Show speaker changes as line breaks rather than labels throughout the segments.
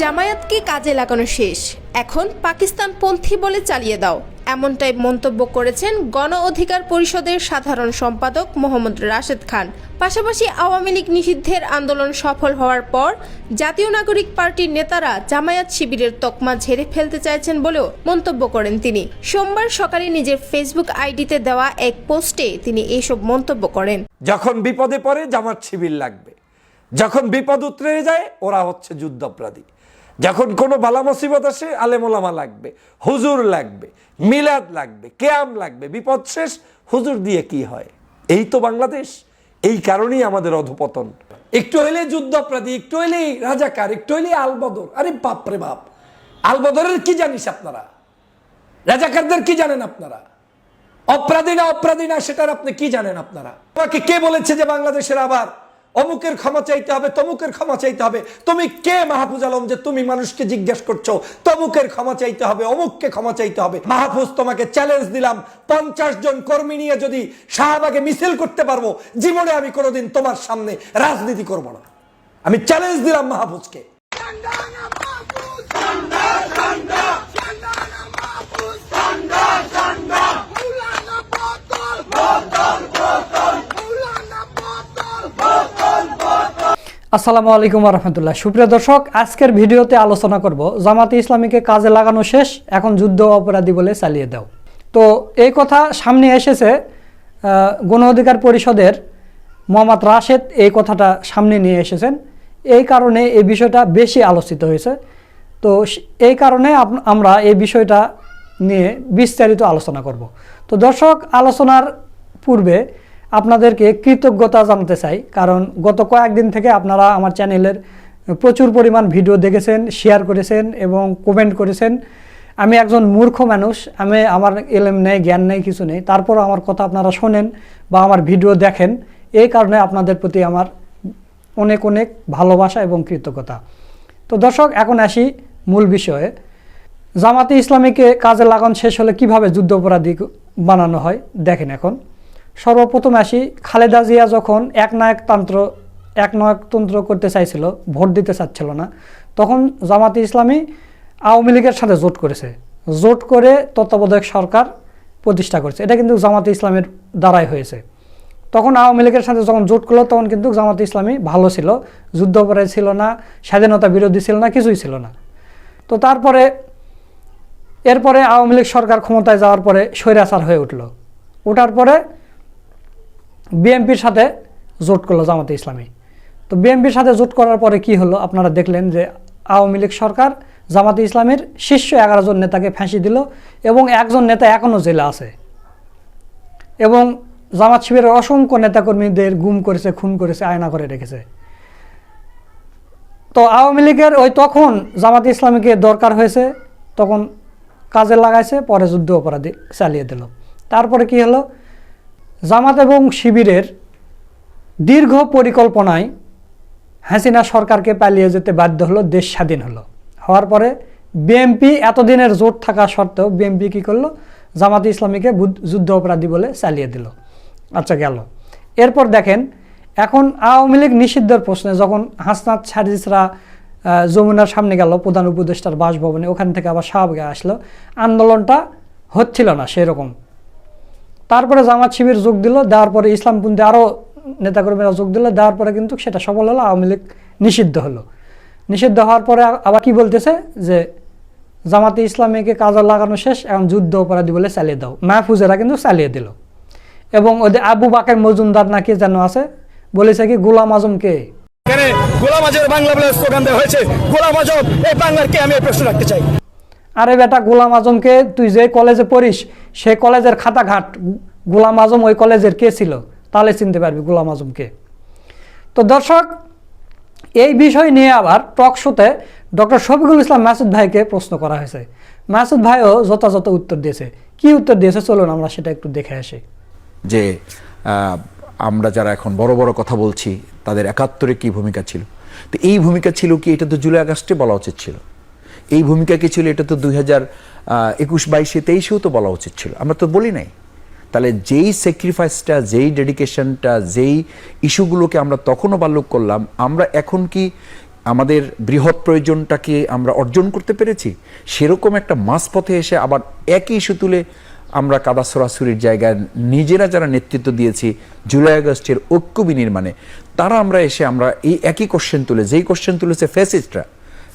জামায়াতকে কাজে লাগানো শেষ। এখন পাকিস্তানপন্থী বলে চালিয়ে দাও। এমনটাই মন্তব্য করেছেন গণ অধিকার পরিষদের সাধারণ সম্পাদক মোহাম্মদ রাশেদ খান। পাশাপাশি আওয়ামী লীগ নিষিদ্ধের আন্দোলন সফল হওয়ার পর জাতীয় নাগরিক পার্টির নেতারা জামায়াত শিবিরের তকমা ঝেড়ে ফেলতে চাইছেন বলেও মন্তব্য করেন তিনি। সোমবার সকালে নিজের ফেসবুক আইডিতে দেওয়া এক পোস্টে তিনি এসব মন্তব্য করেন।
যখন বিপদে পড়ে জামাত শিবির লাগবে। যখন বিপদ উতরে যায়, ওরা হচ্ছে যুদ্ধাপরাধী। যখন কোনো বালা মুসিবত আসে, আলেমোলামা লাগবে, হুজুর লাগবে, মিলাদ লাগবে, কেয়াম লাগবে, বিপদ শেষ, হুজুর দিয়ে কি হয়? এই তো বাংলাদেশ, এই কারণেই আমাদের অধপতন। একটু হইলে যুদ্ধাপরাধী, একটু হইলেই রাজাকার, একটু হইলেই আলবদর। আরে বাপরে বাপ। আলবদরের কি জানিস আপনারা? রাজাকারদের কি জানেন আপনারা? অপরাধী না অপরাধী না, সেটার আপনি কি জানেন আপনারা? তোমাকে কে বলেছে যে বাংলাদেশের আবার অমুকের ক্ষমা চাইতে হবে তমুকের ক্ষমা চাইতে হবে তুমি কে মাহফুজ আলম যে তুমি মানুষকে জিজ্ঞেস করছ তমুকের ক্ষমা চাইতে হবে অমুককে ক্ষমা চাইতে হবে মাহফুজ তোমাকে চ্যালেঞ্জ দিলাম পঞ্চাশ জন কর্মী নিয়ে যদি শাহবাগে মিছিল করতে পারব জীবনে আমি কোনোদিন তোমার সামনে রাজনীতি করব না আমি চ্যালেঞ্জ দিলাম মাহফুজকে
আসসালামু আলাইকুম রহমতুল্লাহ। সুপ্রিয় দর্শক, আজকের ভিডিওতে আলোচনা করব, জামাতে ইসলামীকে কাজে লাগানো শেষ, এখন যুদ্ধ অপরাধী বলে চালিয়ে দাও। তো এই কথা সামনে এসেছে গণ অধিকার পরিষদের মোহাম্মদ রাশেদ এই কথাটা সামনে নিয়ে এসেছেন। এই কারণে এই বিষয়টা বেশি আলোচিত হয়েছে। তো এই কারণে আমরা এই বিষয়টা নিয়ে বিস্তারিত আলোচনা করব। তো দর্শক, আলোচনার পূর্বে আপনাদেরকে কৃতজ্ঞতা জানাতে চাই, কারণ গত কয়েকদিন থেকে আপনারা আমার চ্যানেলের প্রচুর পরিমাণ ভিডিও দেখেছেন, শেয়ার করেছেন এবং কমেন্ট করেছেন। আমি একজন মূর্খ মানুষ, আমি আমার এলেম নেই, জ্ঞান নেই, কিছু নেই। তারপর আমার কথা আপনারা শোনেন বা আমার ভিডিও দেখেন। এই কারণে আপনাদের প্রতি আমার অনেক অনেক ভালোবাসা এবং কৃতজ্ঞতা। তো দর্শক, এখন আসি মূল বিষয়ে। জামাতে ইসলামীকে কাজে লাগান শেষ হলে কীভাবে যুদ্ধাপরাধী বানানো হয়, দেখেন এখন। সর্বপ্রথম আসি খালেদা জিয়া যখন এক নায়কতন্ত্র এক নায়কতন্ত্র করতে চাইছিল, ভোট দিতে চাচ্ছিল না, তখন জামাতে ইসলামী আওয়ামী লীগের সাথে জোট করেছে। জোট করে তত্ত্বাবধায়ক সরকার প্রতিষ্ঠা করেছে। এটা কিন্তু জামাতে ইসলামের দ্বারাই হয়েছে। তখন আওয়ামী লীগের সাথে যখন জোট করল, তখন কিন্তু জামাতে ইসলামী ভালো ছিল। যুদ্ধ অপরাধী ছিল না, স্বাধীনতা বিরোধী ছিল না, কিছুই ছিল না। তো তারপরে, এরপরে আওয়ামী লীগ সরকার ক্ষমতায় যাওয়ার পরে স্বৈরাচার হয়ে উঠল। ওঠার পরে বিএনপির সাথে জোট করল জামাতে ইসলামী। তো বিএনপির সাথে জোট করার পরে কি হলো? আপনারা দেখলেন যে আওয়ামী লীগ সরকার জামাতে ইসলামের শীর্ষ এগারো জন নেতাকে ফাঁসি দিল এবং একজন নেতা এখনও জেলে আছে। এবং জামাত শিবিরের অসংখ্য নেতাকর্মীদের গুম করেছে, খুন করেছে, আয়না করে রেখেছে। তো আওয়ামী লীগের ওই তখন জামাত ইসলামীকে দরকার হয়েছে, তখন কাজে লাগাইছে, পরে যুদ্ধ অপরাধী চালিয়ে দিল। তারপরে কি হলো? জামাত এবং শিবিরের দীর্ঘ পরিকল্পনায় হাসিনা সরকারকে পালিয়ে যেতে বাধ্য হলো, দেশ স্বাধীন হলো। হওয়ার পরে বিএমপি এতদিনের জোট থাকা সত্ত্বেও বিএমপি কী করল? জামাত ইসলামীকে যুদ্ধ অপরাধী বলে চালিয়ে দিল। আচ্ছা গেল। এরপর দেখেন, এখন আওয়ামী লীগ নিষিদ্ধের প্রশ্নে যখন হাসনাত সারিসরা যমুনার সামনে গেল, প্রধান উপদেষ্টার বাসভবনে, ওখান থেকে আবার শাহবাগে আসলো, আন্দোলনটা হচ্ছিল না সেরকম। তারপরে জামাত শিবির যোগ দিল, দেওয়ার পরে ইসলামপন্থী আরও নেতাকর্মীরা যোগ দিল, দেওয়ার পরে কিন্তু সেটা সফল হলো, আওয়ামী লীগ নিষিদ্ধ হলো। নিষিদ্ধ হওয়ার পরে আবার কি বলতেছে? যে জামাতে ইসলামীকে কাজে লাগানো শেষ, এখন যুদ্ধ অপরাধী বলে চালিয়ে দাও। মাহফুজেরা কিন্তু চালিয়ে দিল। এবং ওদের আবু বাকের মজুমদার নাকি যেন আছে, বলেছে কি, গোলাম আজমকে
গোলাম আজমের বাংলা বলে স্লোগান দেওয়া হয়েছে। গোলাম আজম, এই বাংলার কে? আমি প্রশ্ন রাখতে চাই।
আরে বেটা গোলাম আজমকে তুই যে কলেজে পড়িস, সে কলেজের খাতা ঘাট গোলাম আজম ওই কলেজের কে ছিল? তাহলে চিনতে পারবি গোলাম আজমকে। তো দর্শক, এই বিষয় নিয়ে আবার টক শোতে ডক্টর শফিকুল ইসলাম মাসুদ ভাইকে প্রশ্ন করা হয়েছে। মাসুদ ভাইও যথাযথ উত্তর দিয়েছে। কি উত্তর দিয়েছে? চলুন আমরা সেটা একটু দেখে আসি।
যে আমরা যারা এখন বড় বড় কথা বলছি, তাদের একাত্তরে কি ভূমিকা ছিল? তো এই ভূমিকা ছিল কি? এটা তো জুলাই আগস্টে বলা উচিত ছিল। এই ভূমিকা কি ছিল? এটা তো দুই হাজার একুশ বাইশে তেইশেও তো বলা উচিত ছিল। আমরা তো বলি নাই। তাহলে যেই স্যাক্রিফাইসটা যেই ডেডিকেশনটা যেই ইস্যুগুলোকে আমরা তখনও বাল্যক করলাম, আমরা এখন কি আমাদের বৃহৎ প্রয়োজনটাকে আমরা অর্জন করতে পেরেছি? সেরকম একটা মাঝপথে এসে আবার একই ইস্যু তুলে আমরা কাদা সরাসরির জায়গায় নিজেরা যারা নেতৃত্ব দিয়েছি, জুলাই আগস্টের ঐক্য বিনির্মাণে, তারা আমরা এসে আমরা এই একই কোশ্চেন তুলে, যেই কোশ্চেন তুলেছে ফ্যাসিস্টরা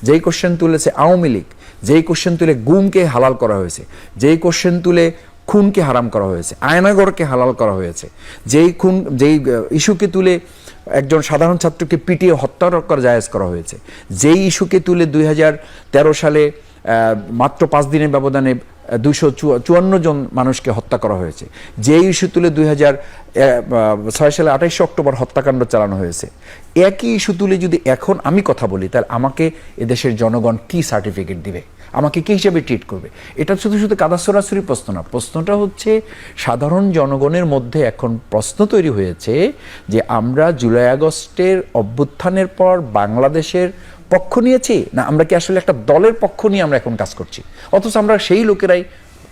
যেই কোশ্চেন তুলেছে আওয়ামী লীগ, যেই কোশ্চেন তুলে গুমকে হালাল করা হয়েছে, যেই কোশ্চেন তুলে খুনকে হারাম করা হয়েছে আয়নাগরকে হালাল করা হয়েছে, যেই খুন, যেই ইস্যুকে তুলে একজন সাধারণ ছাত্রকে পিটিয়ে হত্যা করা জায়েজ করা হয়েছে, যেই ইস্যুকে তুলে দুই হাজার তেরো সালে মাত্র পাঁচ দিনের ব্যবধানে দুইশো চুয়ান্ন জন মানুষকে হত্যা করা হয়েছে যে ইস্যু তুলে দুই হাজার ছয় সালে আঠাইশে অক্টোবর হত্যাকাণ্ড চালানো হয়েছে একই ইস্যু তুলে যদি এখন আমি কথা বলি, তাহলে আমাকে এদেশের জনগণ কি সার্টিফিকেট দিবে? আমাকে কি হিসাবে ট্রিট করবে? এটা শুধু শুধু কাদা সরাসরি প্রশ্ন না, প্রশ্নটা হচ্ছে সাধারণ জনগণের মধ্যে এখন প্রশ্ন তৈরি হয়েছে যে আমরা জুলাই আগস্টের অভ্যুত্থানের পর বাংলাদেশের পক্ষ নিয়েছি, না আমরা কি আসলে একটা দলের পক্ষ নিয়ে আমরা এখন কাজ করছি? অথচ আমরা সেই লোকেরাই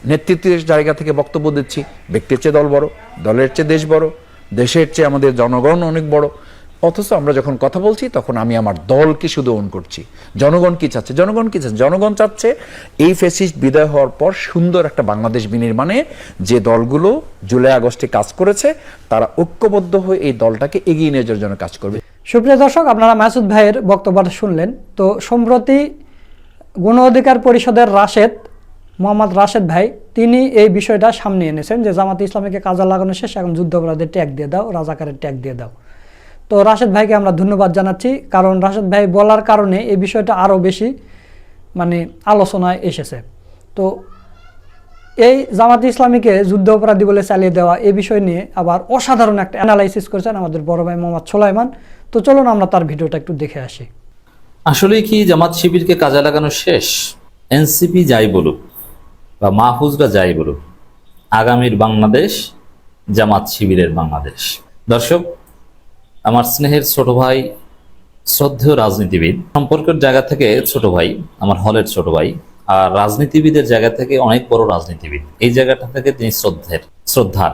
নেতৃত্বের জায়গা থেকে বক্তব্য দিচ্ছি, ব্যক্তির চেয়ে দল বড়, দলের চেয়ে দেশ বড়, দেশের চেয়ে আমাদের জনগণ অনেক বড়। অথচ আমরা যখন কথা বলছি, তখন আমি আমার দলকে শুধু অন করছি। জনগণ কি চাচ্ছে? জনগণ কি চাচ্ছে? জনগণ চাচ্ছে এই ফেসিস্ট বিদায় হওয়ার পর সুন্দর একটা বাংলাদেশ বিনির্মাণে যে দলগুলো জুলাই আগস্টে কাজ করেছে, তারা ঐক্যবদ্ধ হয়ে এই দলটাকে এগিয়ে নিয়ে যাওয়ার জন্য কাজ করবে।
সুপ্রিয় দর্শক, আপনারা মাসুদ ভাইয়ের বক্তব্যটা শুনলেন। তো সম্প্রতি গণ অধিকার পরিষদের রাশেদ, মোহাম্মদ রাশেদ ভাই, তিনি এই বিষয়টা সামনে এনেছেন যে জামাত ইসলামীকে কাজে লাগানো শেষ, এখন যুদ্ধাপরাধের ট্যাগ দিয়ে দাও, রাজাকারের ট্যাগ দিয়ে দাও। তো রাশেদ ভাইকে আমরা ধন্যবাদ জানাচ্ছি, কারণ রাশেদ ভাই বলার কারণে এই বিষয়টা আরও বেশি মানে আলোচনায় এসেছে। তো এই জামাত ইসলামীকে যুদ্ধ অপরাধী বলে চালিয়ে দেওয়া এ বিষয় নিয়ে আবার অসাধারণ একটা অ্যানালাইসিস করেছেন আমাদের বড় ভাই মোহাম্মদ সোলাইমান। তো চলুন আমরা তার ভিডিওটা একটু দেখে আসি।
আসলে কি জামাত শিবিরকে কাজে লাগানো শেষ? এনসিপি যাই বলুক বা মাহফুজরা যাই বলুক, আগামীর বাংলাদেশ জামাত শিবিরের বাংলাদেশ। দর্শক আমার স্নেহের ছোট ভাই শ্রদ্ধেয় রাজনীতিবিদ। সম্পর্কের জায়গা থেকে ছোট ভাই, আমার হলের ছোট ভাই, আর রাজনীতিবিদের জায়গা থেকে অনেক বড় রাজনীতিবিদ। এই জায়গাটা থেকে তিনি শ্রদ্ধের, শ্রদ্ধার।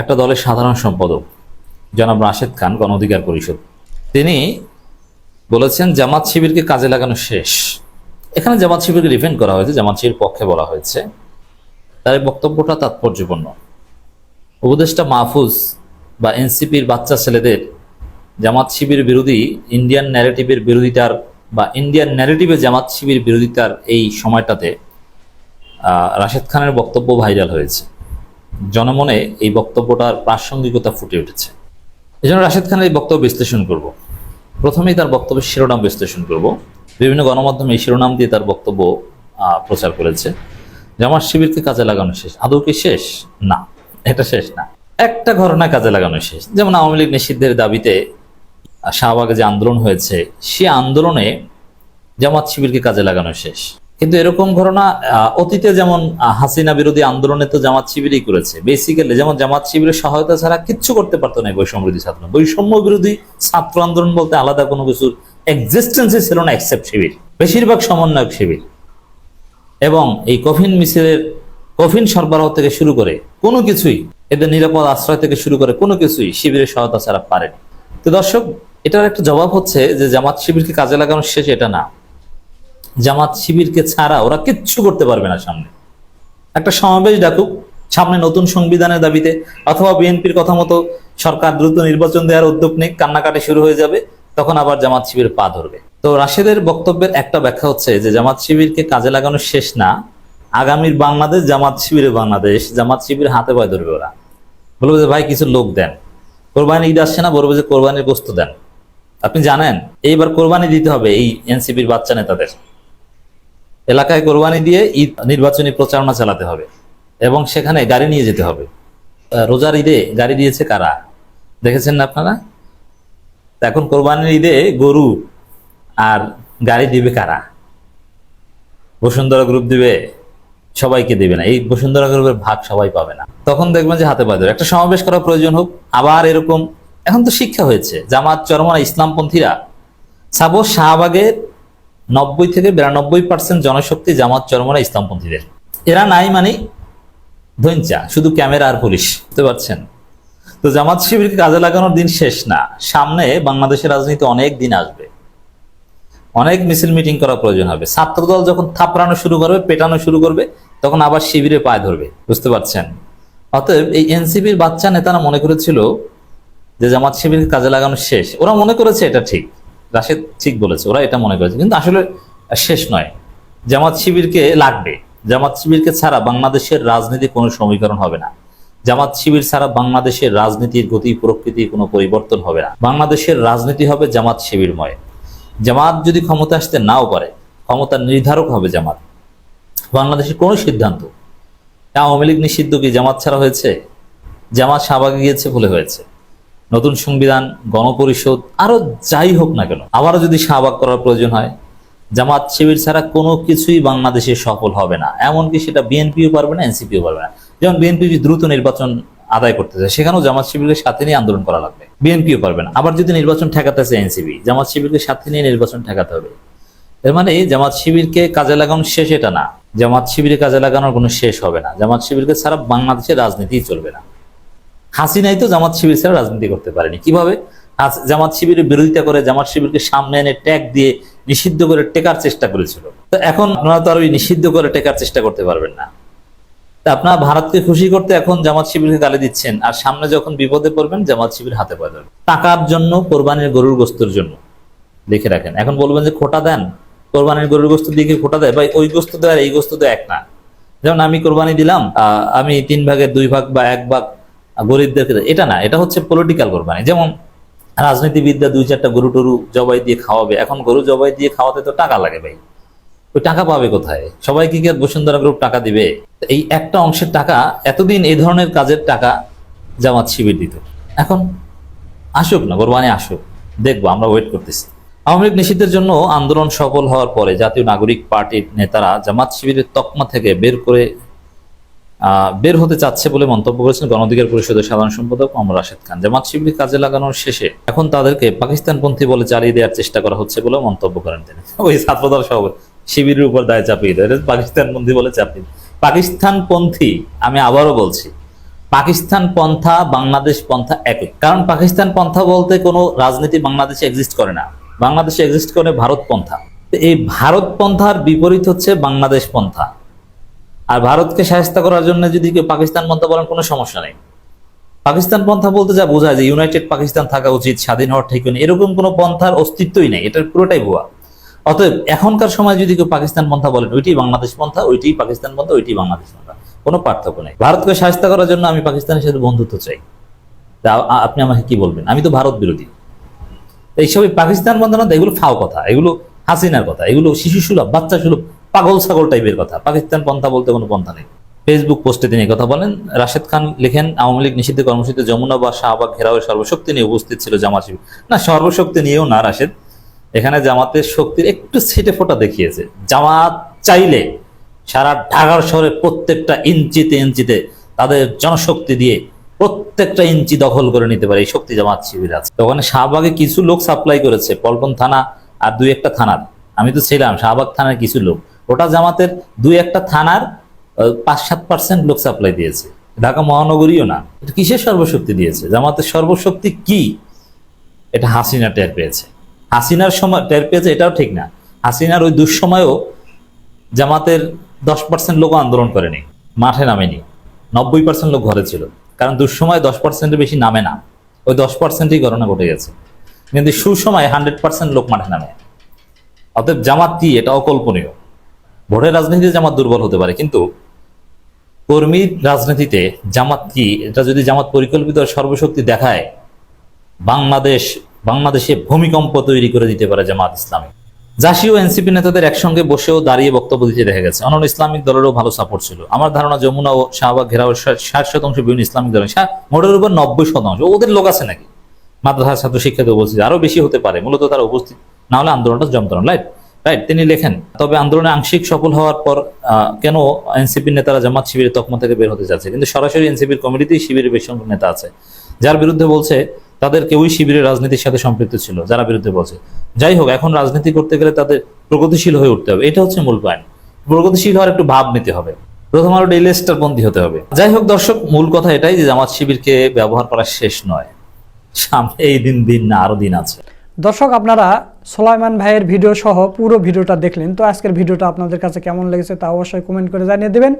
একটা দলের সাধারণ সম্পাদক, জনাব রাশেদ খান, গণ অধিকার পরিষদ। তিনি বলেছেন, জামাত শিবিরকে কাজে লাগানো শেষ। এখানে জামাত শিবিরকে ডিফেন্ড করা হয়েছে, জামাত শিবির পক্ষে বলা হয়েছে। তার বক্তব্যটা তাৎপর্যপূর্ণ। উপদেষ্টা মাহফুজ বা এনসিপির বাচ্চা ছেলেদের জামাত শিবির বিরোধী ইন্ডিয়ান ন্যারেটিভের বিরোধিতার বা ইন্ডিয়ান ন্যারেটিভে জামাত শিবির বিরোধিতার এই সময়টাতে রাশেদ খানের বক্তব্য ভাইরাল হয়েছে। জনমনে এই বক্তব্যটার প্রাসঙ্গিকতা ফুটে উঠেছে। এই জন্য রাশেদ খানের এই বক্তব্য বিশ্লেষণ করব। প্রথমেই তার বক্তব্যের শিরোনাম বিশ্লেষণ করব। বিভিন্ন গণমাধ্যমে এই শিরোনাম দিয়ে তার বক্তব্য প্রচার করেছে। জামাত শিবিরকে কাজে লাগানো শেষ। আদৌ কি শেষ? না। এটা শেষ না। একটা ঘটনা কাজে লাগানো শেষ। যেমন আওয়ামী লীগ নিষিদ্ধের দাবিতে শাহবাগে যে আন্দোলন হয়েছে, সে আন্দোলনে জামাত শিবিরকে কাজে লাগানো শেষ। কিন্তু এরকম ঘটনা অতীতে যেমন হাসিনা বিরোধী আন্দোলনে তো জামাত শিবিরই করেছে। বেসিক্যালি যেমন জামাত শিবিরের সহায়তা ছাড়া কিচ্ছু করতে পারতো না বৈষম্য বিরোধী ছাত্র। বৈষম্য বিরোধী ছাত্র আন্দোলন বলতে আলাদা কোনো কিছুর এক্সিস্টেন্সই ছিল না এক্সেপ্ট শিবির। বেশিরভাগ সমন্বয়ক শিবির। এবং এই কফিন মিছিলের, কফিন সরবরাহ থেকে শুরু করে কোনো কিছুই এদের নিরাপদ আশ্রয় থেকে শুরু করে কোনো কিছুই শিবিরের সহায়তা ছাড়া পারেনি। তো দর্শক, এটার একটা জবাব হচ্ছে যে জামাত শিবিরকে কাজে লাগানোর শেষ এটা না। জামাত শিবিরকে ছাড়া ওরা কিচ্ছু করতে পারবে না সামনে। একটা সমাবেশ ডাকুক, সামনে নতুন সংবিধানের দাবিতে, অথবা বিএনপির কথা মতো সরকার দ্রুত নির্বাচন দেওয়ার উদ্যোগ নিক, কান্নাকাটি শুরু হয়ে যাবে, তখন আবার জামাত শিবির পা ধরবে। তো রাশেদের বক্তব্যের একটা ব্যাখ্যা হচ্ছে যে জামাত শিবিরকে কাজে লাগানো শেষ না, আগামীর বাংলাদেশ, জামাত শিবিরের বাংলাদেশ, জামাত শিবির হাতে পায়ে ধরবে ওরা। বলবে যে, ভাই, কিছু লোক দেন। কোরবানি ঈদ আসছে না, বলবে যে, কোরবানির গোস্ত দেন। আপনি জানেন, এইবার কোরবানি দিতে হবে এই এনসিপির বাচ্চা নেতাদের। এলাকায় কোরবানি দিয়ে ঈদ, নির্বাচনী প্রচারণা চালাতে হবে এবং সেখানে গাড়ি নিয়ে যেতে হবে। রোজার ঈদে গাড়ি দিয়েছে কারা? দেখেছেন না আপনারা? এখন কোরবানির ঈদে গরু আর গাড়ি দিবে কারা? বসুন্ধরা গ্রুপ দিবে সবাইকে দেবে না। এই বসুন্ধরা গ্রুপের ভাগ সবাই পাবে না। তখন দেখবেন যে হাতে পায়ে একটা সমাবেশ করা প্রয়োজন হোক, আবার এরকম, এখন তো শিক্ষা হয়েছে। জামাত চরমনা ইসলামপন্থীরা, সাপোজ শাহবাগের নব্বই থেকে বিরানব্বই পার্সেন্ট জনশক্তি জামাত চরমনা ইসলামপন্থীদের। এরা নাই মানে ধৈঞ্চা শুধু ক্যামেরা আর পুলিশ। বুঝতে পারছেন? তো জামাত শিবিরকে কাজে লাগানোর দিন শেষ না। সামনে বাংলাদেশের রাজনীতি অনেক দিন আসবে। অনেক মিছিল মিটিং করা প্রয়োজন হবে। ছাত্রদল যখন থাপড়ানো শুরু করবে, পেটানো শুরু করবে, তখন আবার শিবিরে পায়ে ধরবে। বুঝতে পারছেন? অতএব এই এনসিপির বাচ্চা নেতারা মনে করেছিল যে জামাত শিবির কাজে লাগানো শেষ। ওরা মনে করেছে এটা ঠিক। রাশেদ ঠিক বলেছে, ওরা এটা মনে করেছে। কিন্তু আসলে শেষ নয়। জামাত শিবিরকে লাগবে। জামাত শিবিরকে ছাড়া বাংলাদেশের রাজনীতি কোনো সমীকরণ হবে না। জামাত শিবির ছাড়া বাংলাদেশের রাজনীতির গতি প্রকৃতি কোনো পরিবর্তন হবে না। বাংলাদেশের রাজনীতি হবে জামাত শিবিরময়। জামাত যদি ক্ষমতা আসতে নাও পারে ক্ষমতার নির্ধারক হবে জামাত। বাংলাদেশের কোনো সিদ্ধান্ত। আওয়ামী লীগ নিষিদ্ধ কি জামাত ছাড়া হয়েছে? জামাত শাহবাগে গিয়েছে বলে হয়েছে। নতুন সংবিধান, গণপরিষদ, আরও যাই হোক না কেন, আবারও যদি শাহবাগ করার প্রয়োজন হয়, জামাত শিবির ছাড়া কোনো কিছুই বাংলাদেশে সফল হবে না। এমনকি সেটা বিএনপিও পারবে না, এনসিপিও পারবে না। যেমন বিএনপি দ্রুত নির্বাচন আদায় করতে চায় সেখানেও জামাত শিবিরকে সাথে নিয়ে আন্দোলন করা লাগবে। বিএনপিও পারবে না। আবার যদি নির্বাচন ঠেকাতে চায় এনসিপি, জামাত শিবিরকে সাথে নিয়ে নির্বাচন ঠেকাতে হবে। এর মানে জামাত শিবিরকে কাজে লাগানো শেষ এটা না। জামাত শিবিরে কাজে লাগানোর কোনো শেষ হবে না। জামাত শিবিরকে ছাড়া বাংলাদেশের রাজনীতিই চলবে না। হাসিনাই তো জামাত শিবির ছাড়া রাজনীতি করতে পারেনি। কীভাবে? জামাত শিবিরের বিরোধিতা করে জামাত শিবিরকে সামনে এনে ট্যাগ দিয়ে নিষিদ্ধ করে টেকার চেষ্টা করেছিল। তো এখন আপনারা তো আর ওই নিষিদ্ধ করে টেকার চেষ্টা করতে পারবেন না। আপনারা ভারতকে খুশি করতে এখন জামাত শিবিরকে গালি দিচ্ছেন। আর সামনে যখন বিপদে পড়বেন, জামাত শিবির হাতে পায়ে ধরবে টাকার জন্য, কোরবানির গরুর গোস্তর জন্য। লিখে রাখেন। এখন বলবেন যে, খোটা দেন। কোরবানির গরুর গোস্ত দিয়ে কি খোটা দেয়? ভাই, ওই গোস্ত দেয় আর এই গোস্ত দেয় এক না। যেমন আমি কোরবানি দিলাম আমি তিন ভাগের দুই ভাগ বা এক ভাগ গরিবদেরকে এটা না, এটা হচ্ছে পলিটিক্যাল কোরবানি। যেমন রাজনীতিবিদরা দুই চারটা গরু টরু জবাই দিয়ে খাওয়াবে। এখন গরু জবাই দিয়ে খাওয়াতে তো টাকা লাগে ভাই। ওই টাকা পাবে কোথায়? সবাই কি আর বসুন্ধরা গ্রুপ টাকা দিবে? এই একটা অংশের টাকা, এতদিন এই ধরনের কাজের টাকা জামাত শিবির দিত। এখন আসুক না, কোরবানি আসুক, দেখব, আমরা ওয়েট করতেছি। আওয়ামী লীগ নিষিদ্ধের জন্য আন্দোলন সফল হওয়ার পরে জাতীয় নাগরিক পার্টির নেতারা জামাত শিবিরের তকমা থেকে বের করে বের হতে চাচ্ছে বলে মন্তব্য করেছেন গণ অধিকার পরিষদের সাধারণ সম্পাদক মোহাম্মদ রাশেদ খান। জামাত শিবির কাজে লাগানোর শেষে এখন তাদেরকে পাকিস্তানপন্থী বলে চালিয়ে দেওয়ার চেষ্টা করা হচ্ছে বলে মন্তব্য করেন তিনি। ওই ছাত্রদল সহ শিবিরের উপর দায় চাপিয়ে দেয়। এটা পাকিস্তানপন্থী বলে চাপিয়ে। পাকিস্তানপন্থী আমি আবারও বলছি, পাকিস্তান পন্থা, বাংলাদেশ পন্থা একই কারণ পাকিস্তান পন্থা বলতে কোনো রাজনীতি বাংলাদেশে এক্সিস্ট করে না। বাংলাদেশে এক্সিস্ট করে ভারত পন্থা। এই ভারত পন্থার বিপরীত হচ্ছে বাংলাদেশ পন্থা। আর ভারতকে সাহায্য করার জন্য যদি কেউ পাকিস্তান পন্থা বলেন, কোনো সমস্যা নেই। পাকিস্তান পন্থা বলতে যা বোঝায় যে ইউনাইটেড পাকিস্তান থাকা উচিত, স্বাধীন হওয়ার ঠিক নেই এরকম কোনো পন্থার অস্তিত্বই নেই। এটার পুরোটাই ভুয়া। অতএব এখনকার সময় যদি কেউ পাকিস্তান পন্থা বলেন ওইটি বাংলাদেশ পন্থা ওইটি পাকিস্তান পন্থা ওইটি বাংলাদেশ পন্থা। কোনো পার্থক্য নেই। ভারতকে সাহায্য করার জন্য আমি পাকিস্তানের সাথে বন্ধুত্ব চাই। তা আপনি আমাকে কি বলবেন? আমি তো ভারত বিরোধী। এইসব এই পাকিস্তান পন্থা না এগুলো ফাও কথা। এগুলো হাসিনার কথা। এগুলো শিশু সুলভ বাচ্চা সুলভ পাগল ছাগল টাইপের কথা। পাকিস্তান পন্থা বলতে কোনো পন্থা নেই। ফেসবুক পোস্টে তিনি কথা বলেন, রাশেদ খান লিখেন, আওয়ামী লীগ নিষিদ্ধ কর্মসূচিতে যমুনা বা শাহবাগ ঘেরাওয়ের সর্বশক্তি নিয়ে উপস্থিত ছিল জামাত শিবির। না, সর্বশক্তি নিয়েও না, রাশেদ। এখানে জামাতের শক্তির একটু ছিটে ফোটা দেখিয়েছে। জামাত চাইলে সারা ঢাকার শহরে প্রত্যেকটা ইঞ্চিতে ইঞ্চিতে তাদের জনশক্তি দিয়ে প্রত্যেকটা ইঞ্চি দখল করে নিতে পারে এই শক্তি জামাত শিবির আছে। ওখানে শাহবাগে কিছু লোক সাপ্লাই করেছে, পল্টন থানা আর দুই একটা থানার। আমি তো ছিলাম, শাহবাগ থানার কিছু লোক। ওটা জামাতের দুই একটা থানার পাঁচ সাত পার্সেন্ট লোক সাপ্লাই দিয়েছে। ঢাকা মহানগরীও না। এটা কিসের সর্বশক্তি দিয়েছে? জামাতের সর্বশক্তি কি? এটা হাসিনা টের পেয়েছে। হাসিনার সময় টের পেয়েছে, এটাও ঠিক না। হাসিনার ওই দুঃসময়েও জামাতের দশ পার্সেন্ট লোক আন্দোলন করেনি, মাঠে নামেনি। নব্বই পার্সেন্ট লোক ঘরে ছিল, কারণ দুঃসময় দশ পার্সেন্টের বেশি নামে না। ওই দশ পার্সেন্টই ঘটনা ঘটে গেছে। কিন্তু সুসময় হান্ড্রেড পার্সেন্ট লোক মাঠে নামে। অতএব জামাত কি, এটা অকল্পনীয়। ভোটের রাজনীতিতে জামাত দুর্বল হতে পারে, কিন্তু কর্মী রাজনীতিতে জামাত কি, এটা যদি জামাত পরিকল্পিত সর্বশক্তি দেখায়, বাংলাদেশ বাংলাদেশে ভূমিকম্প তৈরি করে দিতে পারে জামাত ইসলামী। জাসীয় এনসিপি নেতাদের একসঙ্গে বসেও দাঁড়িয়ে বক্তব্য দিতে দেখা গেছে। অন্যান্য ইসলামিক দলেরও ভালো সাপোর্ট ছিল। আমার ধারণা যমুনা ও শাহবাগ ঘেরাও ষাট শতাংশ বিভিন্ন ইসলামিক দল মোটের উপর নব্বই শতাংশ। ওদের লোক আছে নাকি? মাদ্রাসা ছাত্র শিক্ষাতে উপস্থিত আরও বেশি হতে পারে। মূলত তারা উপস্থিত না হলে আন্দোলনটা জমতরণ রাইট রাইট তিনি লেখেন, তবে আন্দোলনে আংশিক সফল হওয়ার পর কেন এনসিপির নেতারা জামাত শিবিরের তকমা থেকে বের হতে যাচ্ছে কিন্তু সরাসরি এনসিপির কমিটিতেই শিবিরের বেশ নেতা আছে। যার বিরুদ্ধে বলছে তাদের কেউই শিবিরের রাজনীতির সাথে সম্পৃক্ত ছিল, যারা বিরুদ্ধে বলছে। যাই হোক, এখন রাজনীতি করতে গেলে তাদের প্রগতিশীল হয়ে উঠতে হবে। এটা হচ্ছে মূল পয়েন্ট প্রগতিশীল হওয়ার একটু ভাব নিতে হবে। প্রথম আলো ডেইলি স্টার বন্দী হতে হবে। যাই হোক দর্শক, মূল কথা এটাই যে জামাত শিবিরকে ব্যবহার করা শেষ নয়। সামনে এই দিন দিন না, আরও দিন আছে।
দর্শক, আপনারা সোলাইমান ভাইয়ের ভিডিও সহ পুরো ভিডিওটা দেখলেন। তো আজকের ভিডিওটা আপনাদের কাছে কেমন লেগেছে তা অবশ্যই কমেন্ট করে জানিয়ে দেবেন।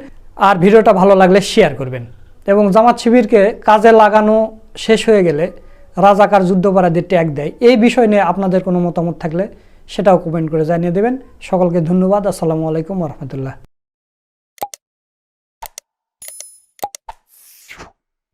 আর ভিডিওটা ভালো লাগলে শেয়ার করবেন। এবং জামাত শিবিরকে কাজে লাগানো শেষ হয়ে গেলে রাজাকার যুদ্ধপরাধীর ট্যাগ দেয়। এই বিষয় নিয়ে আপনাদের কোনো মতামত থাকলে সেটাও কমেন্ট করে জানিয়ে দেবেন। সকলকে ধন্যবাদ। আসসালামু আলাইকুম রহমতুল্লাহ।